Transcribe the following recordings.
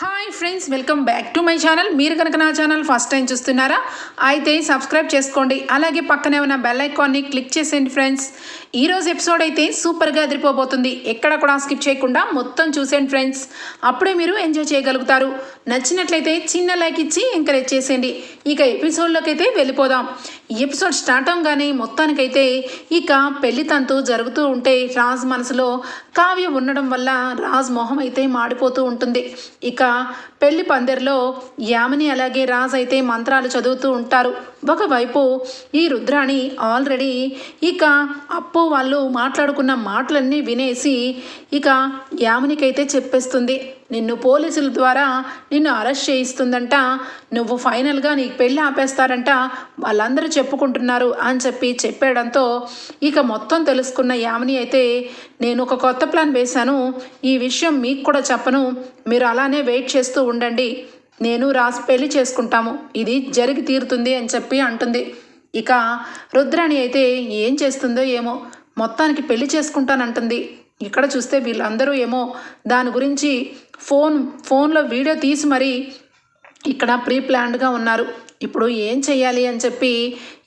Hi friends welcome back to my channel మీరు కనుక నా ఛానల్ ఫస్ట్ టైం చూస్తున్నారా అయితే సబ్స్క్రైబ్ చేసుకోండి. అలాగే పక్కనే ఉన్న బెల్ ఐకాన్ని క్లిక్ చేసేయండి ఫ్రెండ్స్ ఈరోజు ఎపిసోడ్ అయితే సూపర్గా అదిరిపోబోతుంది. ఎక్కడ కూడా స్కిప్ చేయకుండా మొత్తం చూసేయండి ఫ్రెండ్స్ అప్పుడే మీరు ఎంజాయ్ చేయగలుగుతారు. నచ్చినట్లయితే చిన్న లైక్ ఇచ్చి ఎంకరేజ్ చేసేయండి. ఇక ఎపిసోడ్లోకి అయితే వెళ్ళిపోదాం. ఎపిసోడ్ స్టార్ట్ అవగానే మొత్తానికైతే ఇక పెళ్ళి తంతు జరుగుతూ ఉంటే రాజ్ మనసులో కావ్య ఉండడం వల్ల రాజ్ మొహం అయితే మాడిపోతూ ఉంటుంది. ఇక 对啊 పెళ్ళి పందిరిలో యామిని అలాగే రాజ్ అయితే మంత్రాలు చదువుతూ ఉంటారు. ఒకవైపు ఈ రుద్రాణి ఆల్రెడీ ఇక అప్పు వాళ్ళు మాట్లాడుకున్న మాటలన్నీ వినేసి ఇక యామినికైతే చెప్పేస్తుంది. నిన్ను పోలీసుల ద్వారా నిన్ను అరెస్ట్ చేయిస్తుందంట. నువ్వు ఫైనల్గా నీకు పెళ్ళి ఆపేస్తారంట. వాళ్ళందరూ చెప్పుకుంటున్నారు అని చెప్పి చెప్పేయడంతో ఇక మొత్తం తెలుసుకున్న యామిని అయితే నేను ఒక కొత్త ప్లాన్ వేశాను. ఈ విషయం మీకు కూడా చెప్పను. మీరు అలానే వెయిట్ చేస్తూ ఉండండి. నేను రాసి పెళ్ళి చేసుకుంటాము. ఇది జరిగి తీరుతుంది అని చెప్పి అంటుంది. ఇక రుద్రాణి అయితే ఏం చేస్తుందో ఏమో మొత్తానికి పెళ్ళి చేసుకుంటానంటుంది. ఇక్కడ చూస్తే వీళ్ళందరూ ఏమో దాని గురించి ఫోన్ ఫోన్లో వీడియో తీసి మరీ ఇక్కడ ప్రీ ప్లాన్డ్గా ఉన్నారు. ఇప్పుడు ఏం చెయ్యాలి అని చెప్పి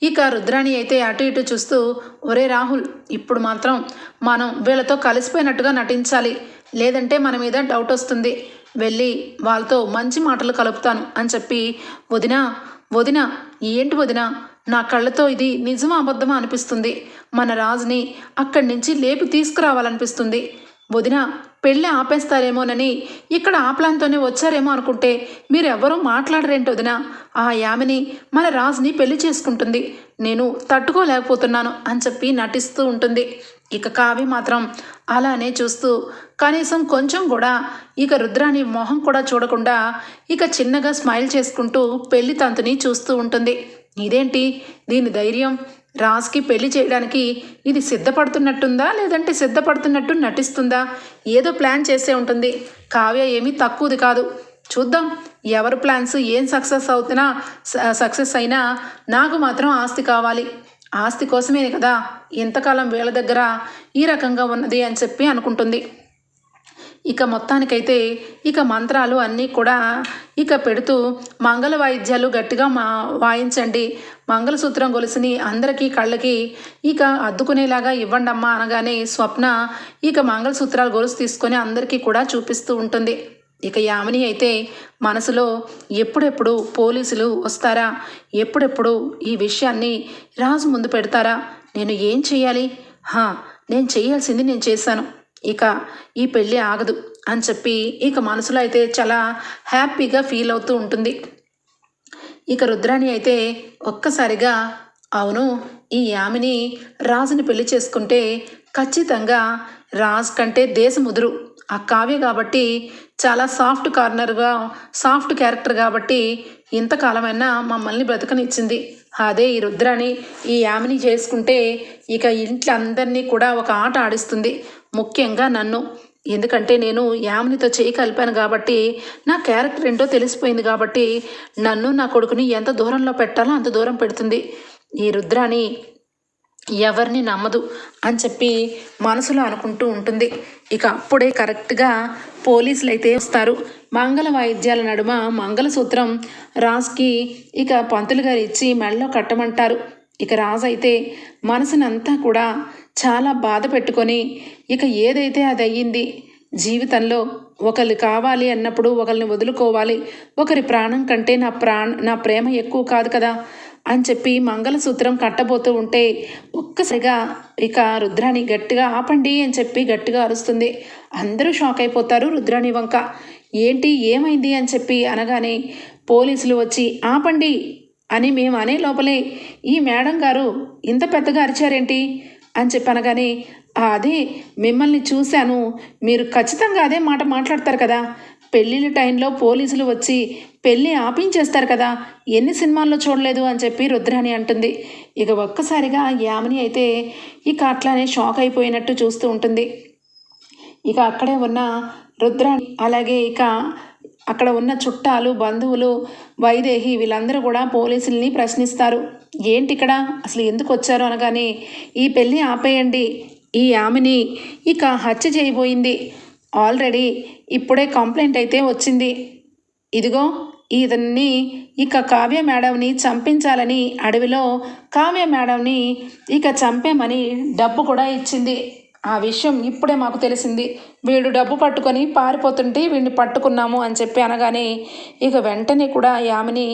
ఇక రుద్రాణి అయితే అటు ఇటు చూస్తూ ఒరే రాహుల్ ఇప్పుడు మాత్రం మనం వీళ్ళతో కలిసిపోయినట్టుగా నటించాలి. లేదంటే మన మీద డౌట్ వస్తుంది. వెళ్ళి వాళ్ళతో మంచి మాటలు కలుపుతాను అని చెప్పి వదిన వదిన ఏంటి వదిన? నా కళ్ళతో ఇది నిజమా అబద్ధమా అనిపిస్తుంది. మన రాజుని అక్కడి నుంచి లేపి తీసుకురావాలనిపిస్తుంది. వదిన పెళ్ళి ఆపేస్తారేమోనని ఇక్కడ ఆ ప్లాన్తోనే వచ్చారేమో అనుకుంటే మీరెవ్వరూ మాట్లాడరేంటి వదిన? ఆ యామిని మన రాజుని పెళ్ళి చేసుకుంటుంది. నేను తట్టుకోలేకపోతున్నాను అని చెప్పి నటిస్తూ ఉంటుంది. ఇక కావి మాత్రం అలానే చూస్తూ కనీసం కొంచెం కూడా ఇక రుద్రాని మొహం కూడా చూడకుండా ఇక చిన్నగా స్మైల్ చేసుకుంటూ పెళ్ళి తంతుని చూస్తూ ఉంటుంది. ఇదేంటి? దీని ధైర్యం? రాజ్కి పెళ్ళి చేయడానికి ఇది సిద్ధపడుతున్నట్టుందా? లేదంటే సిద్ధపడుతున్నట్టు నటిస్తుందా? ఏదో ప్లాన్ చేసే ఉంటుంది. కావ్య ఏమీ తక్కువది కాదు. చూద్దాం. ఎవరి ప్లాన్స్? ఏం సక్సెస్ అవుతున్నా సక్సెస్ అయినా నాకు మాత్రం ఆస్తి కావాలి. ఆస్తి కోసమే కదా ఇంతకాలం వీళ్ళ దగ్గర ఈ రకంగా ఉన్నది అని చెప్పి అనుకుంటుంది. ఇక మొత్తానికైతే ఇక మంత్రాలు అన్నీ కూడా ఇక పెడుతూ మంగళ వాయిద్యాలు గట్టిగా మా వాయించండి. మంగళసూత్రం గొలుసుని అందరికీ కళ్ళకి ఇక అద్దుకునేలాగా ఇవ్వండమ్మా అనగానే స్వప్న ఇక మంగళసూత్రాలు గొలుసు తీసుకొని అందరికీ కూడా చూపిస్తూ ఉంటుంది. ఇక యామిని అయితే మనసులో ఎప్పుడెప్పుడు పోలీసులు వస్తారా? ఎప్పుడెప్పుడు ఈ విషయాన్ని రాజు ముందు పెడతారా? నేను ఏం చేయాలి హా నేను చేయాల్సింది నేను చేశాను. ఇక ఈ పెళ్ళి ఆగదు అని చెప్పి ఇక మనసులో అయితే చాలా హ్యాపీగా ఫీల్ అవుతూ ఉంటుంది. ఇక రుద్రాణి అయితే ఒక్కసారిగా అవును ఈ యామిని రాజుని పెళ్ళి చేసుకుంటే ఖచ్చితంగా రాజ్ కంటే దేశముదురు ఆ కావ్య కాబట్టి చాలా సాఫ్ట్ కార్నర్గా సాఫ్ట్ క్యారెక్టర్ కాబట్టి ఇంతకాలమైనా మమ్మల్ని బ్రతకనిచ్చింది. అదే ఈ రుద్రాని ఈ యామిని చేసుకుంటే ఇక ఇంట్లో అందరినీ కూడా ఒక ఆట ఆడిస్తుంది. ముఖ్యంగా నన్ను. ఎందుకంటే నేను యామినితో చేయి కలిపాను కాబట్టి నా క్యారెక్టర్ ఏంటో తెలిసిపోయింది కాబట్టి నన్ను నా కొడుకుని ఎంత దూరంలో పెట్టాలో అంత దూరం పెడుతుంది. ఈ రుద్రాని ఎవరిని నమ్మదు అని చెప్పి మనసులో అనుకుంటూ ఉంటుంది. ఇక అప్పుడే కరెక్ట్గా పోలీసులు అయితే వస్తారు. మంగళ వాయిద్యాల నడుమ మంగళసూత్రం రాజ్కి ఇక పంతులు గారు ఇచ్చి మెడలో కట్టమంటారు. ఇక రాజు అయితే మనసునంతా కూడా చాలా బాధ పెట్టుకొని ఇక ఏదైతే అది అయ్యింది జీవితంలో ఒకళ్ళు కావాలి అన్నప్పుడు ఒకరిని వదులుకోవాలి. ఒకరి ప్రాణం కంటే నా ప్రాణ నా ప్రేమ ఎక్కువ కాదు కదా. అని చెప్పి మంగళసూత్రం కట్టబోతూ ఉంటే ఒక్కసారిగా ఇక రుద్రాణి గట్టిగా ఆపండి అని చెప్పి గట్టిగా అరుస్తుంది. అందరూ షాక్ అయిపోతారు రుద్రాణి వంక. ఏంటి ఏమైంది అని చెప్పి అనగానే పోలీసులు వచ్చి ఆపండి అని మేము అనే లోపలే ఈ మేడం గారు ఇంత పెద్దగా అరిచారేంటి? అని చెప్పి అనగానే అదే మిమ్మల్ని చూశాను. మీరు ఖచ్చితంగా అదే మాట మాట్లాడతారు కదా. పెళ్ళిళ్ళ టైంలో పోలీసులు వచ్చి పెళ్ళి ఆపించేస్తారు కదా ఎన్ని సినిమాల్లో చూడలేదు అని చెప్పి రుద్రాణి అంటుంది. ఇక ఒక్కసారిగా యామిని అయితే ఇక అట్లానే షాక్ అయిపోయినట్టు చూస్తూ ఉంటుంది. ఇక అక్కడే ఉన్న రుద్రాణి అలాగే ఇక అక్కడ ఉన్న చుట్టాలు బంధువులు వైదేహి వీళ్ళందరూ కూడా పోలీసుల్ని ప్రశ్నిస్తారు. ఏంటి ఇక్కడ అసలు ఎందుకు వచ్చారు అనగానే ఈ పెళ్ళి ఆపేయండి. ఈ ఆమెని ఇక హత్య చేయబోయింది. ఆల్రెడీ ఇప్పుడే కంప్లైంట్ అయితే వచ్చింది. ఇదిగో ఇతన్ని ఇక కావ్య మేడంని చంపించాలని అడవిలో కావ్య మేడంని ఇక చంపేమని డబ్బు కూడా ఇచ్చింది. ఆ విషయం ఇప్పుడే మాకు తెలిసింది. వీడు డబ్బు పట్టుకొని పారిపోతుంటే వీడిని పట్టుకున్నాము అని చెప్పి అనగానే ఇక వెంటనే కూడా యామిని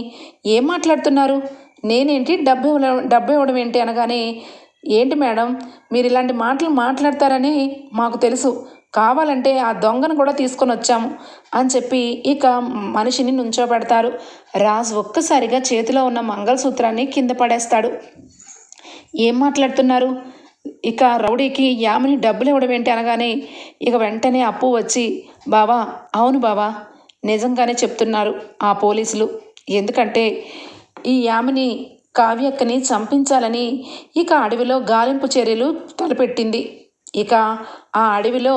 ఏం మాట్లాడుతున్నారు? నేనేంటి డబ్బు ఇవ్వడం డబ్బు ఇవ్వడం ఏంటి అనగానే ఏంటి మేడం మీరు ఇలాంటి మాటలు మాట్లాడతారని మాకు తెలుసు. కావాలంటే ఆ దొంగను కూడా తీసుకొని వచ్చాము అని చెప్పి ఇక మనిషిని నుంచోబెడతారు. రాజు ఒక్కసారిగా చేతిలో ఉన్న మంగళసూత్రాన్ని కింద పడేస్తాడు. ఏం మాట్లాడుతున్నారు? ఇక రౌడీకి యామిని డబ్బులు ఇవ్వడం ఏంటి అనగానే ఇక వెంటనే అప్పు వచ్చి బావా అవును బావా నిజంగానే చెప్తున్నారు ఆ పోలీసులు. ఎందుకంటే ఈ యామిని కావ్యక్కని చంపించాలని ఇక అడవిలో గాలింపు చర్యలు తలపెట్టింది. ఇక ఆ అడవిలో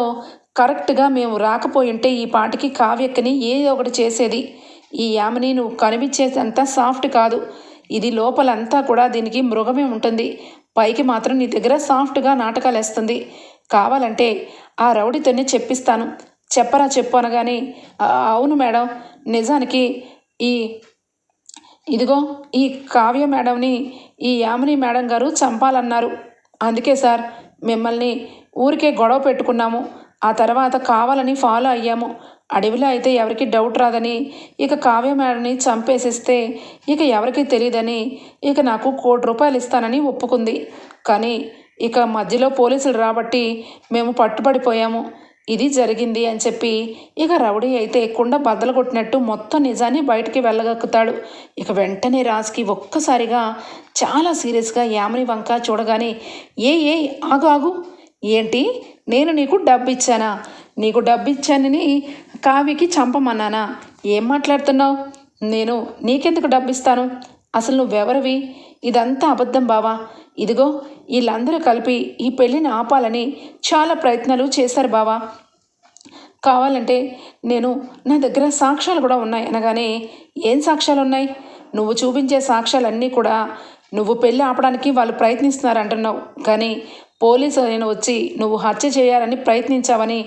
కరెక్ట్గా మేము రాకపోయింటే ఈ పాటికి కావ్యక్కని ఏదో ఒకటి చేసేది. ఈ యామిని నువ్వు కనిపించేదంతా సాఫ్ట్ కాదు. ఇది లోపలంతా కూడా దీనికి మృగమే ఉంటుంది. పైకి మాత్రం నీ దగ్గర సాఫ్ట్గా నాటకాలు వేస్తుంది కావాలంటే ఆ రౌడీతోనే చెప్పిస్తాను. చెప్పరా చెప్పు అనగానే అవును మేడం. నిజానికి ఈ ఇదిగో ఈ కావ్య మేడంని ఈ యామిని మేడం గారు చంపాలన్నారు. అందుకే సార్ మిమ్మల్ని ఊరికే గొడవ పెట్టుకున్నాము. ఆ తర్వాత కావాలని ఫాలో అయ్యాము. అడవిలో అయితే ఎవరికి డౌట్ రాదని ఇక కావ్య మేడని చంపేసిస్తే ఇక ఎవరికి తెలియదని ఇక నాకు కోటి రూపాయలు ఇస్తానని ఒప్పుకుంది. కానీ ఇక మధ్యలో పోలీసులు రాబట్టి మేము పట్టుబడిపోయాము. ఇది జరిగింది అని చెప్పి ఇక రౌడీ అయితే కుండ బద్దలు కొట్టినట్టు మొత్తం నిజాన్ని బయటికి వెళ్ళగక్కుతాడు. ఇక వెంటనే రాజ్కి ఒక్కసారిగా చాలా సీరియస్గా యామిని వంక చూడగానే ఏ ఏ ఆగు ఆగు. ఏంటి? నేను నీకు డబ్బు ఇచ్చానా నీకు డబ్బు ఇచ్చానని కావికి చంపమన్నానా? ఏం మాట్లాడుతున్నావు? నేను నీకెందుకు డబ్బు ఇస్తాను అసలు నువ్వెవరివి? ఇదంతా అబద్ధం బావా. ఇదిగో వీళ్ళందరూ కలిపి ఈ పెళ్ళిని ఆపాలని చాలా ప్రయత్నాలు చేశారు బావా. కావాలంటే నేను నా దగ్గర సాక్ష్యాలు కూడా ఉన్నాయి అనగానే ఏం సాక్ష్యాలు ఉన్నాయి నువ్వు చూపించే సాక్ష్యాలన్నీ కూడా నువ్వు పెళ్ళి ఆపడానికి వాళ్ళు ప్రయత్నిస్తున్నారు అంటున్నావు. కానీ పోలీసు నేను వచ్చి నువ్వు హత్య చేయాలని ప్రయత్నించావని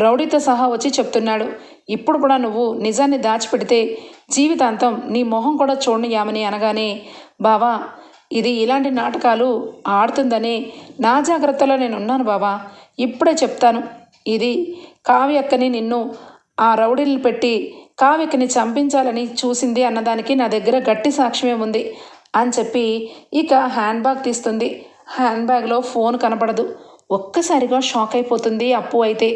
రౌడీతో సహా వచ్చి చెప్తున్నాడు. ఇప్పుడు కూడా నువ్వు నిజాన్ని దాచిపెడితే జీవితాంతం నీ మొహం కూడా చూడనియామని అనగానే బావా ఇది ఇలాంటి నాటకాలు ఆడుతుందని నా జాగ్రత్తలో నేను ఉన్నాను బావా. ఇప్పుడే చెప్తాను. ఇది కావ్యక్కని నిన్ను ఆ రౌడీలను పెట్టి కావ్యక్కని చంపించాలని చూసింది అన్నదానికి నా దగ్గర గట్టి సాక్ష్యమే ఉంది అని చెప్పి ఇక హ్యాండ్ బ్యాగ్ తీస్తుంది. హ్యాండ్ బ్యాగ్లో ఫోన్ కనపడదు. ఒక్కసారిగా షాక్ అయిపోతుంది అప్పు అయితే.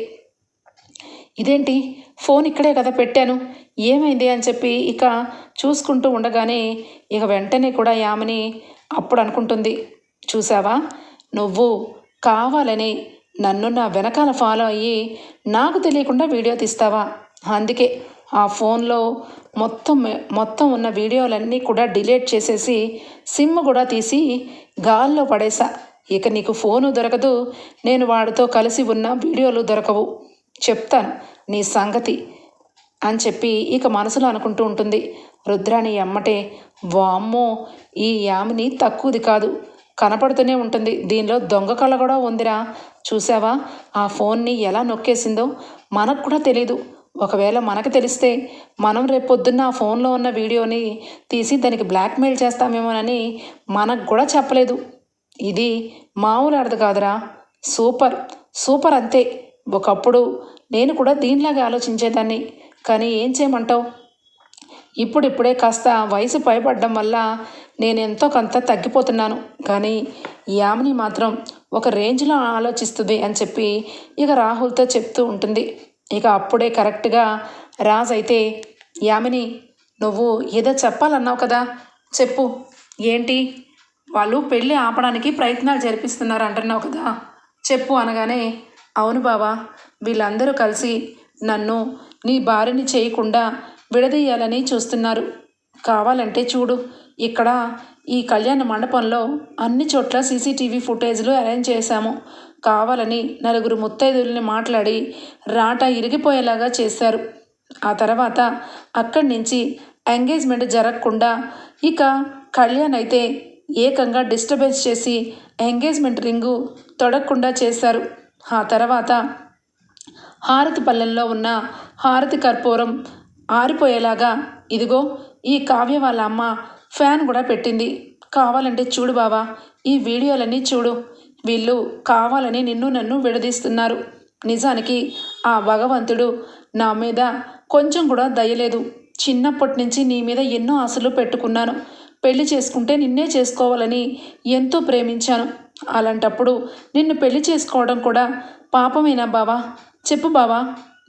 ఇదేంటి? ఫోన్ ఇక్కడే కదా పెట్టాను. ఏమైంది అని చెప్పి ఇక చూసుకుంటూ ఉండగానే ఇక వెంటనే కూడా యామిని అప్పుడు అనుకుంటుంది. చూసావా? నువ్వు కావాలని నన్ను నా వెనకాల ఫాలో అయ్యి నాకు తెలియకుండా వీడియో తీస్తావా? అందుకే ఆ ఫోన్లో మొత్తం మొత్తం ఉన్న వీడియోలన్నీ కూడా డిలీట్ చేసేసి సిమ్ కూడా తీసి గాల్లో పడేసా. ఇక నీకు ఫోను దొరకదు. నేను వాడితో కలిసి ఉన్న వీడియోలు దొరకవు. చెప్తాను నీ సంగతి అని చెప్పి ఇక మనసులో అనుకుంటూ ఉంటుంది. రుద్రాణి అమ్మటే వామ్మో ఈ యామిని తక్కువది కాదు. కనపడుతూనే ఉంటుంది. దీనిలో దొంగ కళ కూడా ఉందిరా. చూసావా ఆ ఫోన్ని ఎలా నొక్కేసిందో మనకు కూడా తెలీదు. ఒకవేళ మనకు తెలిస్తే మనం రేపు పొద్దున్న ఆ ఫోన్లో ఉన్న వీడియోని తీసి దానికి బ్లాక్మెయిల్ చేస్తామేమోనని మనకు కూడా చెప్పలేదు. ఇది మామూలు అర్థ కాదురా. సూపర్. సూపర్ అంతే. ఒకప్పుడు నేను కూడా దీనిలాగా ఆలోచించేదాన్ని. కానీ ఏం చేయమంటావు? ఇప్పుడిప్పుడే కాస్త వయసు పైపడడం వల్ల నేను ఎంతో కొంత తగ్గిపోతున్నాను. కానీ యామిని మాత్రం ఒక రేంజ్లో ఆలోచిస్తుంది అని చెప్పి ఇక రాహుల్తో చెప్తూ ఉంటుంది. ఇక అప్పుడే కరెక్ట్గా రాజ్ అయితే యామిని నువ్వు ఏదో చెప్పాలన్నావు కదా చెప్పు. ఏంటి? వాళ్ళు పెళ్ళి ఆపడానికి ప్రయత్నాలు జరిపిస్తున్నారు అంటున్నావు కదా చెప్పు అనగానే అవును బావా వీళ్ళందరూ కలిసి నన్ను నీ భార్యని చేయకుండా విడదీయాలని చూస్తున్నారు. కావాలంటే చూడు. ఇక్కడ ఈ కళ్యాణ మండపంలో అన్ని చోట్ల సీసీటీవీ ఫుటేజ్లు అరేంజ్ చేశాము. కావాలని నలుగురు ముత్తైదుల్ని మాట్లాడి రాట ఇరిగిపోయేలాగా చేశారు. ఆ తర్వాత అక్కడి నుంచి ఎంగేజ్మెంట్ జరగకుండా ఇక కళ్యాణ్ అయితే ఏకంగా డిస్టర్బెన్స్ చేసి ఎంగేజ్మెంట్ రింగు తొడగకుండా చేశారు. ఆ తర్వాత హారతి పల్లెంలో ఉన్న హారతి కర్పూరం ఆరిపోయేలాగా ఇదిగో ఈ కావ్య వాళ్ళ అమ్మ ఫ్యాన్ కూడా పెట్టింది. కావాలంటే చూడు బావా ఈ వీడియోలన్నీ చూడు. వీళ్ళు కావాలని నిన్ను నన్ను విడదీస్తున్నారు. నిజానికి ఆ భగవంతుడు నా మీద కొంచెం కూడా దయలేదు చిన్నప్పటి నుంచి నీ మీద ఎన్నో ఆశలు పెట్టుకున్నాను. పెళ్ళి చేసుకుంటే నిన్నే చేసుకోవాలని ఎంతో ప్రేమించాను. అలాంటప్పుడు నిన్ను పెళ్ళి చేసుకోవడం కూడా పాపమేనా బావా? చెప్పు బావా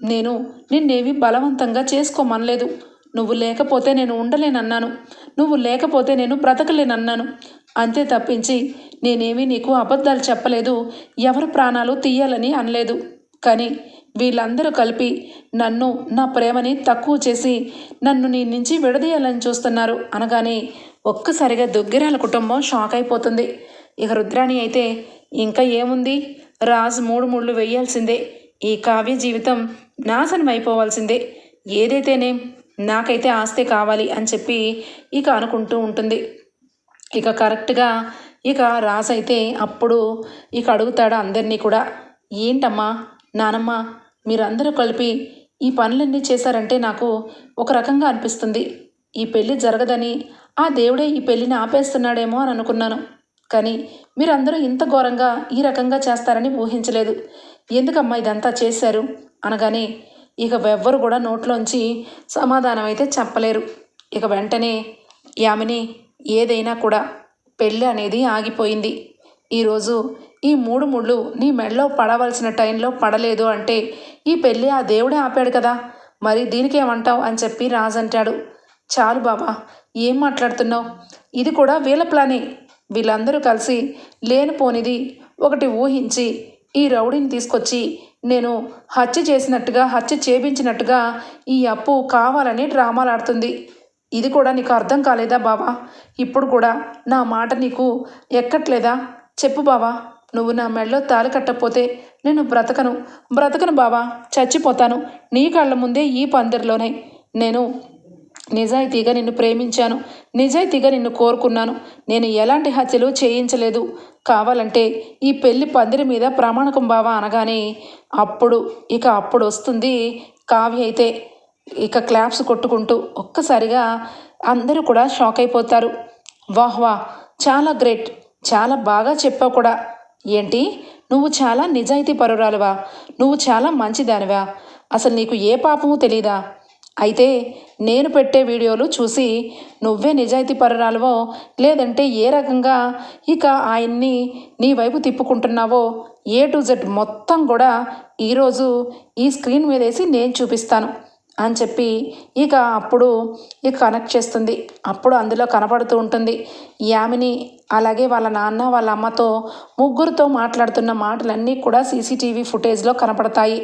నేను నిన్నేవి బలవంతంగా చేసుకోమనలేదు. నువ్వు లేకపోతే నేను ఉండలేనన్నాను. నువ్వు లేకపోతే నేను బ్రతకలేనన్నాను. అంతే తప్పించి నేనేమీ నీకు అబద్ధాలు చెప్పలేదు ఎవరి ప్రాణాలు తీయాలని అనలేదు. కానీ వీళ్ళందరూ కలిపి నన్ను నా ప్రేమని తక్కువ చేసి నన్ను నీ నుంచి విడదీయాలని చూస్తున్నారు. అనగానే ఒక్కసారిగా దుగ్గిరాల కుటుంబం షాక్ అయిపోతుంది. ఇక రుద్రాణి అయితే ఇంకా ఏముంది? రాజు మూడు ముళ్ళు వేయాల్సిందే. ఈ కావ్య జీవితం నాశనం అయిపోవాల్సిందే. ఏదైతేనేం నాకైతే ఆస్తే కావాలి అని చెప్పి ఇక అనుకుంటూ ఉంటుంది. ఇక కరెక్ట్గా ఇక రాజు అయితే అప్పుడు ఇక అడుగుతాడు అందరినీ కూడా ఏంటమ్మా నానమ్మ మీరందరూ కలిపి ఈ పనులన్నీ చేశారంటే నాకు ఒక రకంగా అనిపిస్తుంది. ఈ పెళ్ళి జరగదని ఆ దేవుడే ఈ పెళ్ళిని ఆపేస్తున్నాడేమో అని అనుకున్నాను. కానీ మీరందరూ ఇంత ఘోరంగా ఈ రకంగా చేస్తారని ఊహించలేదు. ఎందుకమ్మా ఇదంతా చేశారు? అనగానే ఇక ఎవ్వరు కూడా నోట్లోంచి సమాధానం అయితే చెప్పలేరు. ఇక వెంటనే యామిని ఏదైనా కూడా పెళ్ళి అనేది ఆగిపోయింది. ఈరోజు ఈ మూడు ముళ్ళు నీ మెడలో పడవలసిన టైంలో పడలేదు అంటే ఈ పెళ్ళి ఆ దేవుడే ఆపాడు కదా. మరి దీనికేమంటావు అని చెప్పి రాజు అంటాడు. చాలు బాబా ఏం మాట్లాడుతున్నావు? ఇది కూడా వీళ్ళ ప్లానే. వీళ్ళందరూ కలిసి లేనిపోనిది ఒకటి ఊహించి ఈ రౌడీని తీసుకొచ్చి నేను హత్య చేసినట్టుగా హత్య చేపించినట్టుగా ఈ అప్పు కావాలని డ్రామాలాడుతుంది. ఇది కూడా నీకు అర్థం కాలేదా బావా? ఇప్పుడు కూడా నా మాట నీకు ఎక్కట్లేదా? చెప్పు బావా నువ్వు నా మెడలో తాలి కట్టకపోతే నేను బ్రతకను. బ్రతకను బావా చచ్చిపోతాను. నీ కళ్ళ ముందే ఈ పందిరిలోనే. నేను నిజాయితీగా నిన్ను ప్రేమించాను. నిజాయితీగా నిన్ను కోరుకున్నాను. నేను ఎలాంటి హత్యలు చేయించలేదు. కావాలంటే ఈ పెళ్ళి పందిరి మీద ప్రమాణకం బావా అనగానే అప్పుడు ఇక అప్పుడు వస్తుంది కావ్య అయితే. ఇక క్లాప్స్ కొట్టుకుంటూ ఒక్కసారిగా అందరూ కూడా షాక్ అయిపోతారు. వాహ్ వాహ్ చాలా గ్రేట్. చాలా బాగా చెప్పావు కూడా. ఏంటి? నువ్వు చాలా నిజాయితీ పరురాలువా నువ్వు చాలా మంచిదానివా? అసలు నీకు ఏ పాపము తెలీదా? అయితే నేను పెట్టే వీడియోలు చూసి నువ్వే నిజాయితీ పరురాలువో లేదంటే ఏ రకంగా ఇక ఆయన్ని నీ వైపు తిప్పుకుంటున్నావో ఏ టు జెడ్ మొత్తం కూడా ఈరోజు ఈ స్క్రీన్ మీద వేసి నేను చూపిస్తాను అని చెప్పి ఇక అప్పుడు ఇక కనెక్ట్ చేస్తుంది. అప్పుడు అందులో కనపడుతూ ఉంటుంది. యామిని అలాగే వాళ్ళ నాన్న వాళ్ళ అమ్మతో ముగ్గురితో మాట్లాడుతున్న మాటలన్నీ కూడా సీసీటీవీ ఫుటేజ్లో కనపడతాయి.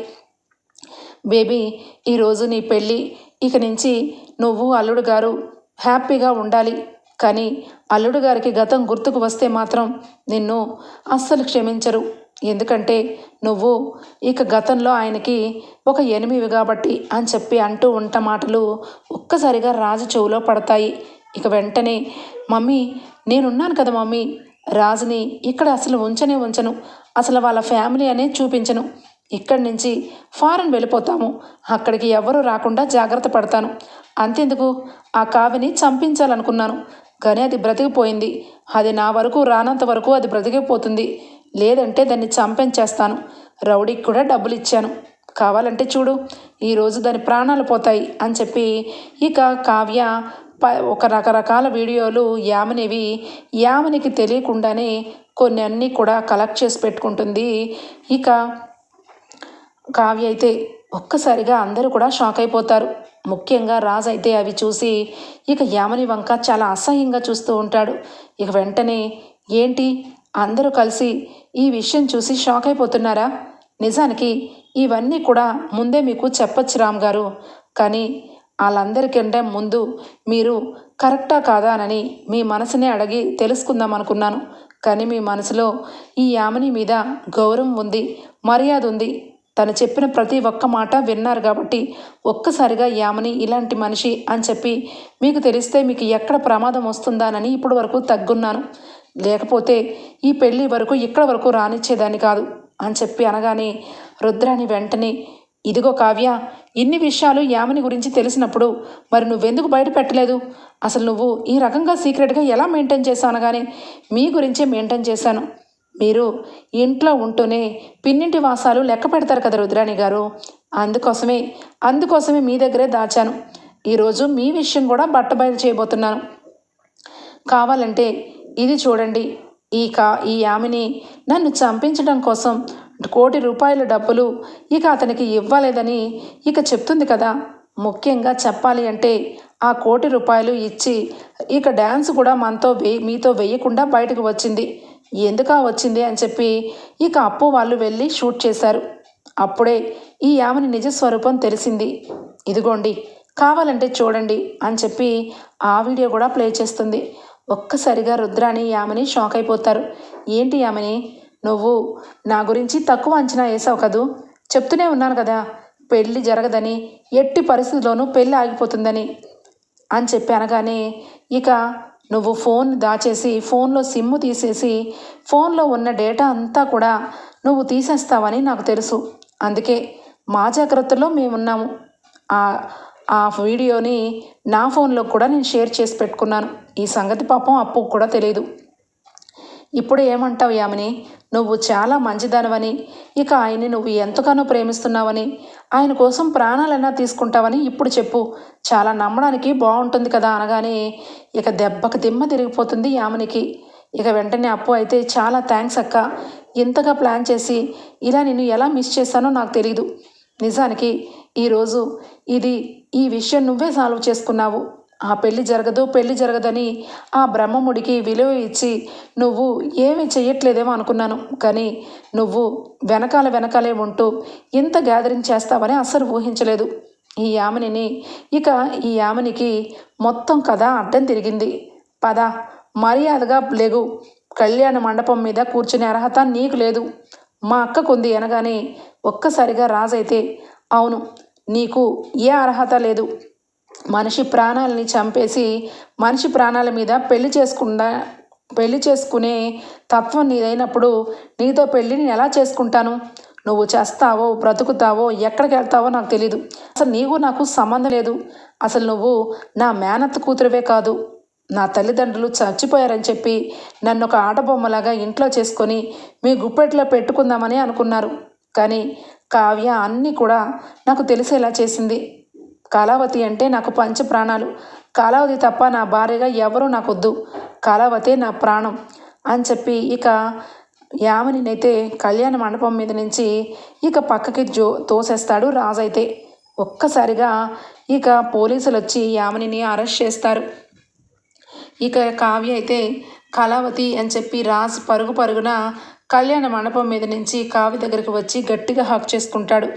బేబీ ఈరోజు నీ పెళ్ళి. ఇక నుంచి నువ్వు అల్లుడు గారు హ్యాపీగా ఉండాలి. కానీ అల్లుడు గారికి గతం గుర్తుకు వస్తే మాత్రం నిన్ను అస్సలు క్షమించరు. ఎందుకంటే నువ్వు ఇక గతంలో ఆయనకి ఒక ఎనిమివి కాబట్టి అని చెప్పి అంటూ ఉంట మాటలు ఒక్కసారిగా రాజు చెవులో పడతాయి. ఇక వెంటనే మమ్మీ నేనున్నాను కదా మమ్మీ. రాజుని ఇక్కడ అసలు ఉంచనే ఉంచను. అసలు వాళ్ళ ఫ్యామిలీ అనేది చూపించను. ఇక్కడి నుంచి ఫారెన్ వెళ్ళిపోతాము. అక్కడికి ఎవరూ రాకుండా జాగ్రత్త పడతాను. అంతెందుకు? ఆ కావిని చంపించాలనుకున్నాను. కానీ అది బ్రతికిపోయింది. అది నా వరకు రానంత వరకు అది బ్రతికిపోతుంది. లేదంటే దాన్ని చంపించేస్తాను. రౌడీకి కూడా డబ్బులు ఇచ్చాను కావాలంటే చూడు ఈరోజు దాని ప్రాణాలు పోతాయి అని చెప్పి ఇక కావ్య ప ఒక రకరకాల వీడియోలు యామనివి యామనికి తెలియకుండానే కొన్ని అన్నీ కూడా కలెక్ట్ చేసి పెట్టుకుంటుంది. ఇక కావ్య అయితే ఒక్కసారిగా అందరూ కూడా షాక్ అయిపోతారు. ముఖ్యంగా రాజు అయితే అవి చూసి ఇక యామని వంక చాలా అసహ్యంగా చూస్తూ ఉంటాడు. ఇక వెంటనే ఏంటి? అందరూ కలిసి ఈ విషయం చూసి షాక్ అయిపోతున్నారా? నిజానికి ఇవన్నీ కూడా ముందే మీకు చెప్పొచ్చు రామ్ గారు. కానీ వాళ్ళందరికంటే ముందు మీరు కరెక్టా కాదా అని మీ మనసునే అడిగి తెలుసుకుందాం అనుకున్నాను. కానీ మీ మనసులో ఈ యామని మీద గౌరవం ఉంది మర్యాద ఉంది తను చెప్పిన ప్రతి ఒక్క మాట విన్నారు కాబట్టి ఒక్కసారిగా యామని ఇలాంటి మనిషి అని చెప్పి మీకు తెలిస్తే మీకు ఎక్కడ ప్రమాదం వస్తుందానని ఇప్పటి వరకు తగ్గున్నాను. లేకపోతే ఈ పెళ్ళి వరకు ఇక్కడ వరకు రానిచ్చేదాన్ని కాదు అని చెప్పి అనగానే రుద్రాని వెంటనే ఇదిగో కావ్య ఇన్ని విషయాలు యామని గురించి తెలిసినప్పుడు మరి నువ్వెందుకు బయట పెట్టలేదు? అసలు నువ్వు ఈ రకంగా సీక్రెట్గా ఎలా మెయింటైన్ చేశాను అనగానే మీ గురించే మెయింటైన్ చేశాను. మీరు ఇంట్లో ఉంటూనే పిన్నింటి వాసాలు లెక్క పెడతారు కదా రుద్రాణి గారు. అందుకోసమే అందుకోసమే మీ దగ్గరే దాచాను. ఈరోజు మీ విషయం కూడా బట్టబయలు చేయబోతున్నాను. కావాలంటే ఇది చూడండి. ఈ కా ఈ యామిని నన్ను చంపించడం కోసం కోటి రూపాయల డబ్బులు ఇక అతనికి ఇవ్వలేదని ఇక చెప్తుంది కదా. ముఖ్యంగా చెప్పాలి అంటే ఆ కోటి రూపాయలు ఇచ్చి ఇక డ్యాన్స్ కూడా మనతో వే మీతో వేయకుండా బయటకు వచ్చింది. ఎందుకా వచ్చింది అని చెప్పి ఇక అప్పు వాళ్ళు వెళ్ళి షూట్ చేశారు. అప్పుడే ఈ ఆమెని నిజ స్వరూపం తెలిసింది. ఇదిగోండి కావాలంటే చూడండి అని చెప్పి ఆ వీడియో కూడా ప్లే చేస్తుంది. ఒక్కసారిగా రుద్రాని యామని షాక్ అయిపోతారు. ఏంటి యామని నువ్వు నా గురించి తక్కువ అంచనా వేసావు కదూ? చెప్తూనే ఉన్నాను కదా పెళ్ళి జరగదని ఎట్టి పరిస్థితుల్లోనూ పెళ్ళి ఆగిపోతుందని అని చెప్పి అనగానే ఇక నువ్వు ఫోన్ దాచేసి ఫోన్లో సిమ్ తీసేసి ఫోన్లో ఉన్న డేటా అంతా కూడా నువ్వు తీసేస్తావని నాకు తెలుసు. అందుకే మా జాగ్రత్తలో మేమున్నాము. ఆ ఆ వీడియోని నా ఫోన్లో కూడా నేను షేర్ చేసి పెట్టుకున్నాను. ఈ సంగతి పాపం అప్పు కూడా తెలియదు ఇప్పుడు ఏమంటావు యామిని? నువ్వు చాలా మంచిదనవని. ఇక ఆయన్ని నువ్వు ఎంతగానో ప్రేమిస్తున్నావని. ఆయన కోసం ప్రాణాలైనా తీసుకుంటావని ఇప్పుడు చెప్పు. చాలా నమ్మడానికి బాగుంటుంది కదా అనగానే ఇక దెబ్బకి దిమ్మ తిరిగిపోతుంది యామినికి. ఇక వెంటనే అప్పు అయితే చాలా థ్యాంక్స్ అక్క. ఇంతగా ప్లాన్ చేసి ఇలా నేను ఎలా మిస్ చేశానో నాకు తెలియదు నిజానికి ఈరోజు ఇది ఈ విషయం నువ్వే సాల్వ్ చేసుకున్నావు. ఆ పెళ్ళి జరగదు పెళ్ళి జరగదని ఆ బ్రహ్మముడికి విలువ ఇచ్చి నువ్వు ఏమీ చెయ్యట్లేదేమో అనుకున్నాను. కానీ నువ్వు వెనకాల వెనకాలే ఉంటూ ఇంత గ్యాదరింగ్ చేస్తావని అస్సలు ఊహించలేదు. ఈ యామినిని ఇక ఈ యామినికి మొత్తం కథ అడ్డం తిరిగింది. పద మర్యాదగా లేగు. కళ్యాణ మండపం మీద కూర్చునే అర్హత నీకు లేదు. మా అక్కకుంది అనగానే ఒక్కసారిగా రాజైతే అవును నీకు ఏ అర్హత లేదు. మనిషి ప్రాణాలని చంపేసి మనిషి ప్రాణాల మీద పెళ్ళి చేసుకుండా పెళ్ళి చేసుకునే తత్వం నీదైనప్పుడు నీతో పెళ్ళి నేను ఎలా చేసుకుంటాను? నువ్వు చేస్తావో బ్రతుకుతావో ఎక్కడికి వెళ్తావో నాకు తెలీదు. అసలు నీకు నాకు సంబంధం లేదు. అసలు నువ్వు నా మేనత్త కూతురువే కాదు. నా తల్లిదండ్రులు చచ్చిపోయారని చెప్పి నన్ను ఒక ఆటబొమ్మలాగా ఇంట్లో చేసుకొని మీ గుప్పెట్లో పెట్టుకుందామని అనుకున్నారు. కానీ కావ్య అన్నీ కూడా నాకు తెలిసేలా చేసింది. కళావతి అంటే నాకు పంచ ప్రాణాలు. కళావతి తప్ప నా భార్యగా ఎవరూ నాకొద్దు. కళావతే నా ప్రాణం అని చెప్పి ఇక యామినినైతే కళ్యాణ మండపం మీద నుంచి ఇక పక్కకి జో తోసేస్తాడు రాజైతే. ఒక్కసారిగా ఇక పోలీసులు వచ్చి యామినిని అరెస్ట్ చేస్తారు. ఇక కావ్య అయితే కళావతి అని చెప్పి రాజ్ పరుగు పరుగున కళ్యాణ మండపం మీద నుంచి కావ్య దగ్గరికి వచ్చి గట్టిగా హక్ చేసుకుంటాడు.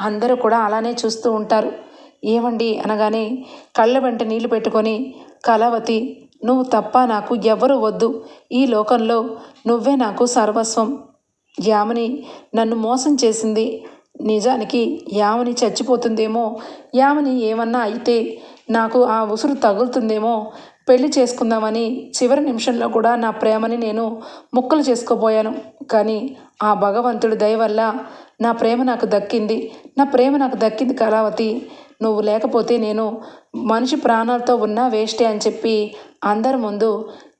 అందరూ కూడా అలానే చూస్తూ ఉంటారు. ఏమండి అనగానే కళ్ళ వెంట నీళ్ళు పెట్టుకొని కళావతి నువ్వు తప్ప నాకు ఎవరు వద్దు. ఈ లోకంలో నువ్వే నాకు సర్వస్వం. యామిని నన్ను మోసం చేసింది. నిజానికి యామిని చచ్చిపోతుందేమో. యామిని ఏమన్నా అయితే నాకు ఆ ఉసురు తగులుతుందేమో. పెళ్ళి చేసుకుందామని చివరి నిమిషంలో కూడా నా ప్రేమని నేను ముక్కలు చేసుకోబోయాను. కానీ ఆ భగవంతుడి దయ వల్ల నా ప్రేమ నాకు దక్కింది. నా ప్రేమ నాకు దక్కింది కళావతి. నువ్వు లేకపోతే నేను మనిషి ప్రాణాలతో ఉన్నా వేస్టే అని చెప్పి అందరి ముందు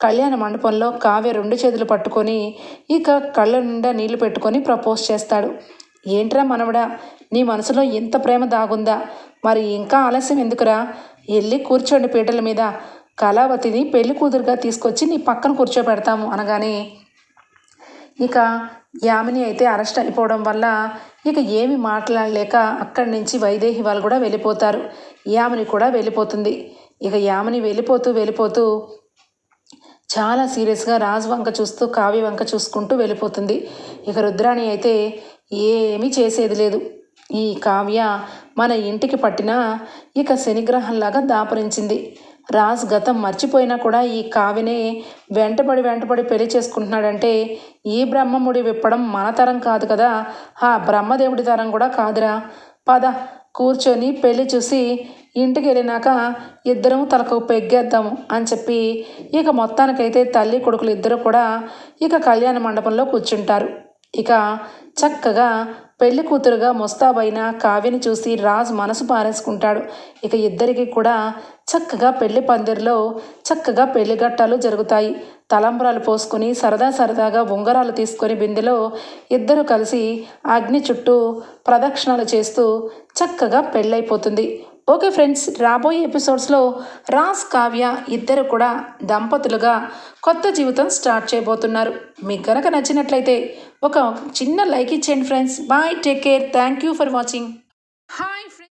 కళ్యాణ మండపంలో కావ్య రెండు చేతులు పట్టుకొని ఇక కళ్ళ నిండా నీళ్ళు పెట్టుకొని ప్రపోజ్ చేస్తాడు. ఏంట్రా మనవడా నీ మనసులో ఇంత ప్రేమ దాగుందా? మరి ఇంకా ఆలస్యం ఎందుకురా? వెళ్ళి కూర్చోండి పీటల మీద. కళావతిని పెళ్ళి కూతురుగా తీసుకొచ్చి నీ పక్కన కూర్చోబెడతాము అనగానే ఇక యామిని అయితే అరెస్ట్ అయిపోవడం వల్ల ఇక ఏమి మాట్లాడలేక అక్కడి నుంచి వైదేహి వాళ్ళు కూడా వెళ్ళిపోతారు. యామిని కూడా వెళ్ళిపోతుంది. ఇక యామిని వెళ్ళిపోతూ వెళ్ళిపోతూ చాలా సీరియస్గా రాజు వంక చూస్తూ కావ్య వంక చూసుకుంటూ వెళ్ళిపోతుంది. ఇక రుద్రాణి అయితే ఏమీ చేసేది లేదు. ఈ కావ్య మన ఇంటికి పట్టిన ఇక శనిగ్రహంలాగా దాపరించింది. రాజ్ గతం మర్చిపోయినా కూడా ఈ కావిని వెంటపడి వెంటపడి పెళ్ళి చేసుకుంటున్నాడంటే ఈ బ్రహ్మముడి విప్పడం మన తరం కాదు కదా. ఆ బ్రహ్మదేవుడి తరం కూడా కాదురా. పద కూర్చొని పెళ్ళి చూసి ఇంటికి వెళ్ళినాక ఇద్దరం తలకు పెగ్గేద్దాము అని చెప్పి ఇక మొత్తానికైతే తల్లి కొడుకులు ఇద్దరు కూడా ఇక కళ్యాణ మండపంలో కూర్చుంటారు. ఇక చక్కగా పెళ్ళి కూతురుగా ముస్తాబైన కావ్యని చూసి రాజ్ మనసు పారేసుకుంటాడు. ఇక ఇద్దరికి కూడా చక్కగా పెళ్ళి పందిరిలో చక్కగా పెళ్ళి ఘట్టాలు జరుగుతాయి. తలంబ్రాలు పోసుకొని సరదా సరదాగా ఉంగరాలు తీసుకొని బిందెలో ఇద్దరు కలిసి అగ్ని చుట్టూ ప్రదక్షిణలు చేస్తూ చక్కగా పెళ్ళైపోతుంది. ఓకే ఫ్రెండ్స్ రాబోయే ఎపిసోడ్స్లో రాజ్ కావ్య ఇద్దరు కూడా దంపతులుగా కొత్త జీవితం స్టార్ట్ చేయబోతున్నారు. మీకు కనుక నచ్చినట్లయితే ఒక చిన్న లైక్ ఇచ్చేయండి friends. Bye take care. Thank you for watching. Hi